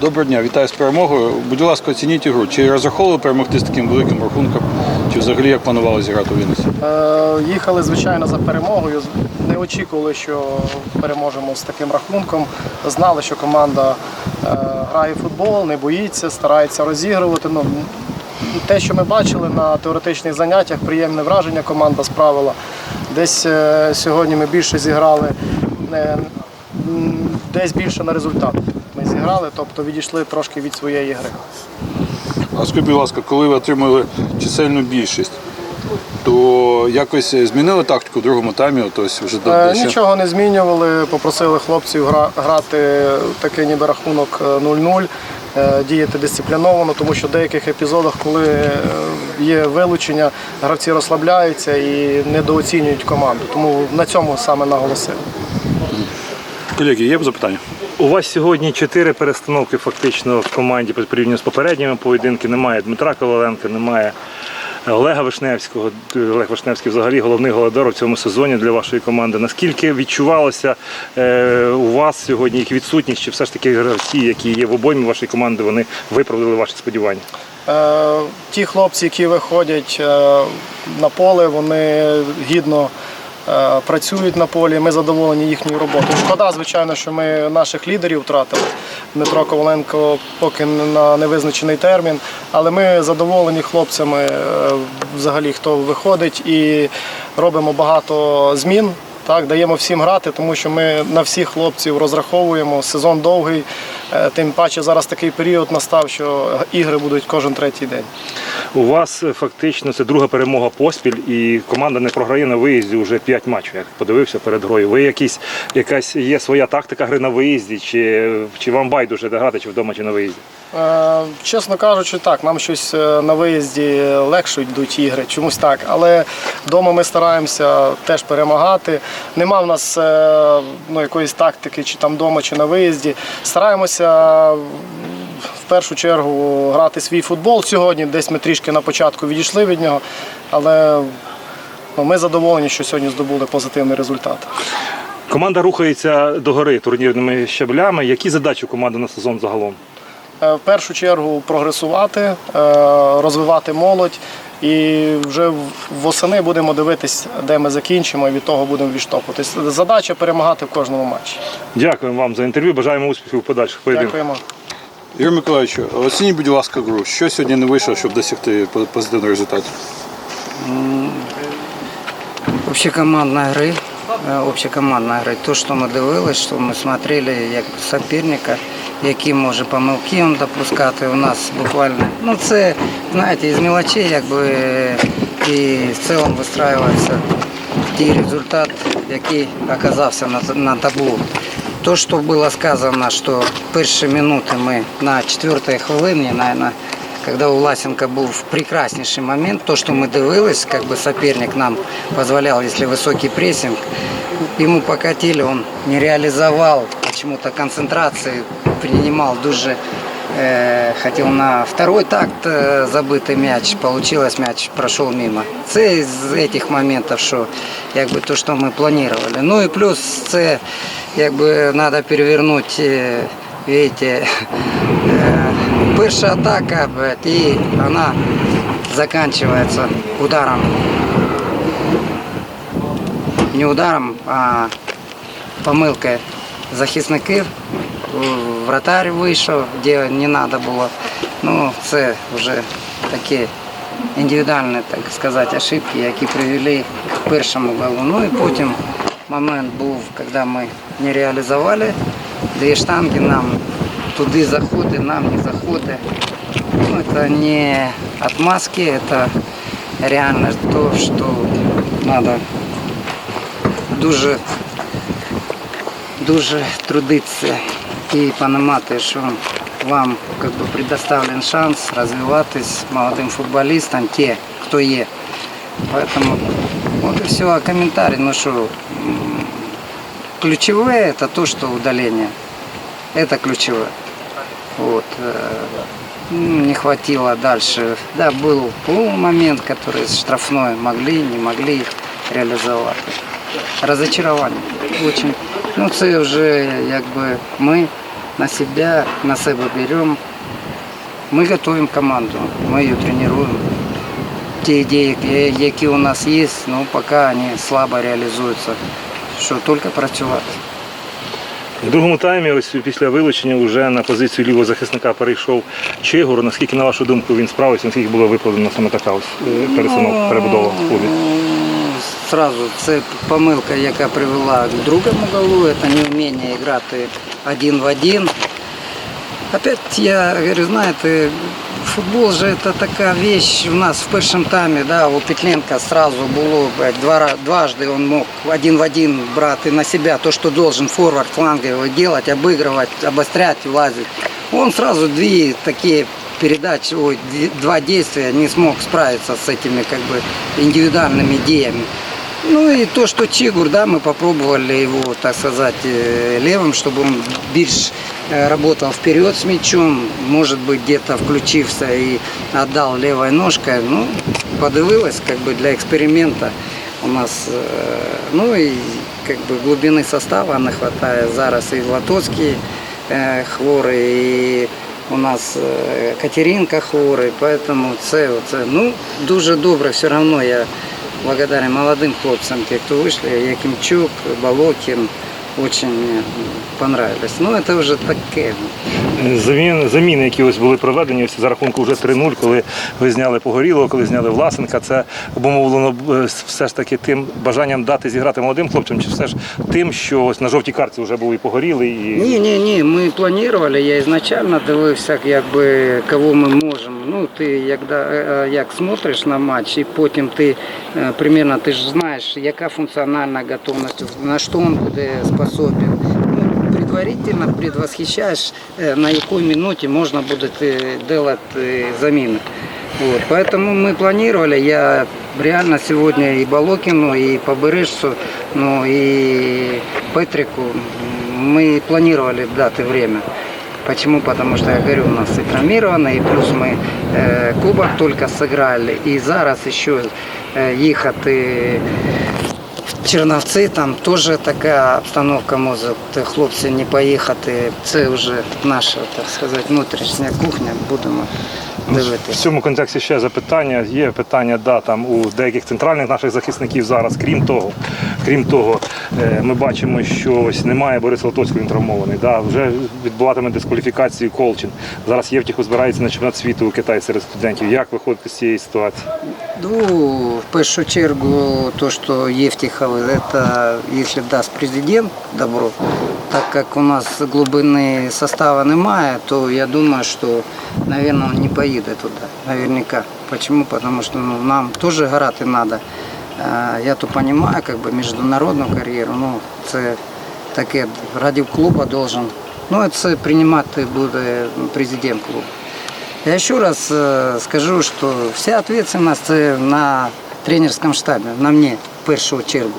Доброго дня, вітаю з перемогою. Будь ласка, оцініть ігру. Чи розраховували перемогти з таким великим рахунком, чи взагалі як планували зіграти у Вінниці? Е, Їхали, звичайно, за перемогою. Не очікували, що переможемо з таким рахунком. Знали, що команда е, грає в футбол, не боїться, старається розігрувати. Ну, те, що ми бачили на теоретичних заняттях, приємне враження команда справила. Десь е, сьогодні ми більше зіграли, е, десь більше на результат. Ми зіграли, тобто відійшли трошки від своєї гри. А скажіть, будь ласка, коли ви отримали чисельну більшість, то якось змінили тактику в другому таймі? Тобто вже до, Е, до ще- Нічого не змінювали, попросили хлопців гра- грати такий ніби рахунок е, 0-0, е, діяти дисципліновано, тому що в деяких епізодах, коли е, є вилучення, гравці розслабляються і недооцінюють команду. Тому на цьому саме наголосили. Колеги, є запитання? У вас сьогодні чотири перестановки фактично в команді порівняно з попередніми поєдинки. Немає Дмитра Коваленка, немає Олега Вишневського. Олег Вишневський взагалі головний голодар у цьому сезоні для вашої команди. Наскільки відчувалося е, у вас сьогодні їх відсутність, чи все ж таки гравці, які є в обоймі вашої команди, вони виправдали ваші сподівання? Е, Ті хлопці, які виходять е, на поле, вони гідно працюють на полі. Ми задоволені їхньою роботою. Шкода, звичайно, що ми наших лідерів втратили. Дмитро Коваленко поки на невизначений термін, але ми задоволені хлопцями, е, взагалі, хто виходить, і робимо багато змін. Так, даємо всім грати, тому що ми на всіх хлопців розраховуємо. Сезон довгий, е, тим паче зараз такий період настав, що ігри будуть кожен третій день. У вас е, фактично це друга перемога поспіль, і команда не програє на виїзді вже 5 матчів. Як подивився перед грою. Ви якісь якась є своя тактика гри на виїзді, чи, чи вам байдуже де грати, чи вдома, чи на виїзді? Е, Чесно кажучи, так, нам щось е, на виїзді легше йдуть ігри, чомусь так. Але вдома ми стараємося теж перемагати. Нема в нас е, ну, якоїсь тактики, чи там вдома, чи на виїзді. Стараємося в першу чергу грати свій футбол сьогодні. Десь ми трішки на початку відійшли від нього, але ну, ми задоволені, що сьогодні здобули позитивний результат. Команда рухається до гори турнірними щаблями. Які задачі команди на сезон загалом? Е, В першу чергу прогресувати, е, розвивати молодь. І вже восени будемо дивитись, де ми закінчимо, і від того будемо відштовхуватись. Задача перемагати в кожному матчі. Дякуємо вам за інтерв'ю. Бажаємо успіхів у подальших поєдинках. Дякуємо. Ігор Миколаївич, оцініть, будь ласка, гру. Що сьогодні не вийшло, щоб досягти позитивного результату? Общекомандної гри, общекомандної гри, то, що ми дивилися, що ми смотрели як суперника, які може помилки він допускати у нас буквально. Ну це, знаєте, із мелочей якби і в цілому вистраюється той результат, який оказався на, на табло. То, що було сказано, що перші минути ми на четвертій хвилині, наверное, когда у Власенко был прекраснейший момент, то, что мы дивились, как бы соперник нам позволял, если высокий прессинг, ему покатили, он не реализовал почему-то концентрации, принимал дуже, э, хотел на второй такт э, забытый мяч, получилось мяч прошел мимо. Це этих моментов, що якби то, що ми планировали. Ну і плюс це якби надо перевернуть, э, видите, перша атака, і вона заканчивается ударом. Не ударом, а помилкою захисників. Вратарь вийшов, де не треба було. Ну, це вже такі індивідуальні, так сказати, ошибки, які привели к першому голу. Ну і потім момент був, коли ми не реалізували дві штанги, нам туди заходи, нам не заходи. Ну, это не отмазки, это реально то, что надо дуже, дуже трудитися і розуміти, що вам как бы, предоставлен шанс розвиватись молодим футболістам, те, хто є. Поэтому вот и все. А комментарий, ну что, м, ключевое это то, что удаление. Это ключевое. Вот. э, м, Не хватило дальше. Да, был полумомент, который штрафной могли, не могли реализовать. Разочарование. Очень. Ну, це вже якби ми на себя, на себя берем. Мы готовим команду, мы ее тренируем. Ті ідеї, які- у нас є, ну поки вони слабо реалізуються. Що тільки працювати. В другому таймі, ось після вилучення, вже на позицію лівого захисника перейшов Чигур. Наскільки, на вашу думку, він справився, наскільки була викладена саме така ось е, перебудова в клубі? Ну, Сразу це помилка, яка привела к другому голу, це неуміння грати один в один. Опять я говорю, знаєте, футбол же это така вещь у нас в першому таймі, да, у Петленко сразу було блядь, два, ра- дважды он мог один в один брать на себя то, что должен форвард фланговый делать, обыгрывать, обострять, влазить. Он сразу две такие передачи, ой, две- два действия не смог справиться с этими как бы индивидуальными идеями. Ну и то, что Чигур, да, мы попробовали его, так сказать, э, левым, чтобы он більш э, работал вперед с мячом, может быть, где-то включился и отдал левой ножкой. Ну, подивилась, как бы для эксперимента у нас, э, ну и как бы глубины состава не хватает. Зараз и Латоцкий хворий, і у нас Катеринка хворий, поэтому це, це ну, дуже добре, все равно я благодарен молодым хлопцам, те, кто вышли, Якимчук, Балокин, очень понравились. Ну, это уже таке. Замін, заміни, які ось були проведені ось за рахунку вже 3-0, коли ви зняли Погорілого, коли зняли Власенка, це обумовлено е, все ж таки тим бажанням дати зіграти молодим хлопцям, чи все ж тим, що ось на жовтій картці вже був і Погорілий, і Ні, ні, ні, ми планували, я ізначально дивився, якби, кого ми можемо. Ну, ти як, е, як смотриш на матч, і потім ти е, примерно ти ж знаєш, яка функціональна готовність, на що він буде способен. Ну, предварительно предвосхищаєш, е, на якій минуті можна буде робити заміни. Вот, поэтому мы планировали, я реально сегодня и Балокину, и Побережцу, ну и Петрику мы планировали даты время. Почему? Потому что, я говорю, у нас и травмировано, и плюс мы э, кубок только сыграли, и зараз еще э, ехать в Черновці, там теж така обстановка може хлопці не поїхати. Це вже наша, так сказати, внутрішня кухня, будемо В цьому контексті ще запитання. Є питання, да, там у деяких центральних наших захисників зараз. Крім того, крім того, е, ми бачимо, що ось немає Бориса Лотоцького, він травмований. Да, вже відбуватиме дискваліфікацію Колчин. Зараз Євтіху збирається на чемпіонат світу у Китаї серед студентів. Як виходити з цієї ситуації? Ну, в першу чергу, то, что Евтихов, это если даст президент добро, так как у нас глубины состава немає, то я думаю, что, наверное, он не поедет туда, наверняка. Почему? Потому что ну, нам тоже грати надо. Е, Я то понимаю, как бы международну кар'єру, ну, це таке, ради клуба должен, ну, це приймати буде президент клубу. Я еще раз э, скажу, что вся ответственность э, на тренерском штабе, на мне в першу чергу.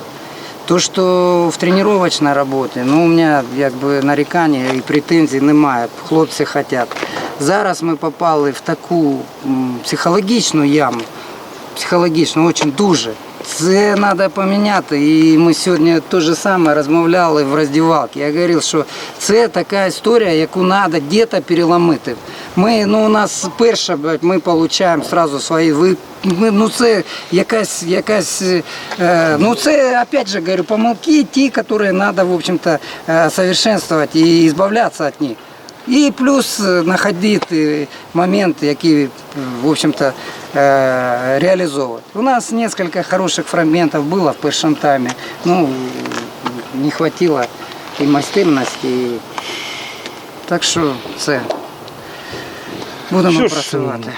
То, що в тренувальній роботі, ну у мене якби нарікання і претензій немає. Хлопці хочуть. Зараз ми попали в таку м, психологічну яму, психологічно, дуже дуже. Це треба поміняти. І ми сьогодні те ж саме розмовляли в роздівалці. Я говорив, що це така історія, яку треба десь переламити. Ми, ну, у нас перше, ми отримуємо одразу свої ви. ми- Ну це якась, якась, е, ну це опять же говорю, помилки, ті, які треба, в общем-то, е, совершенствувати і збавлятися від них. І плюс е, знаходити моменти, які, в общем-то, е, реалізовувати. У нас несколько хороших фрагментів було в першому таймі. Ну, не хватило і майстерності. І... Так що це будемо Що ж, працювати.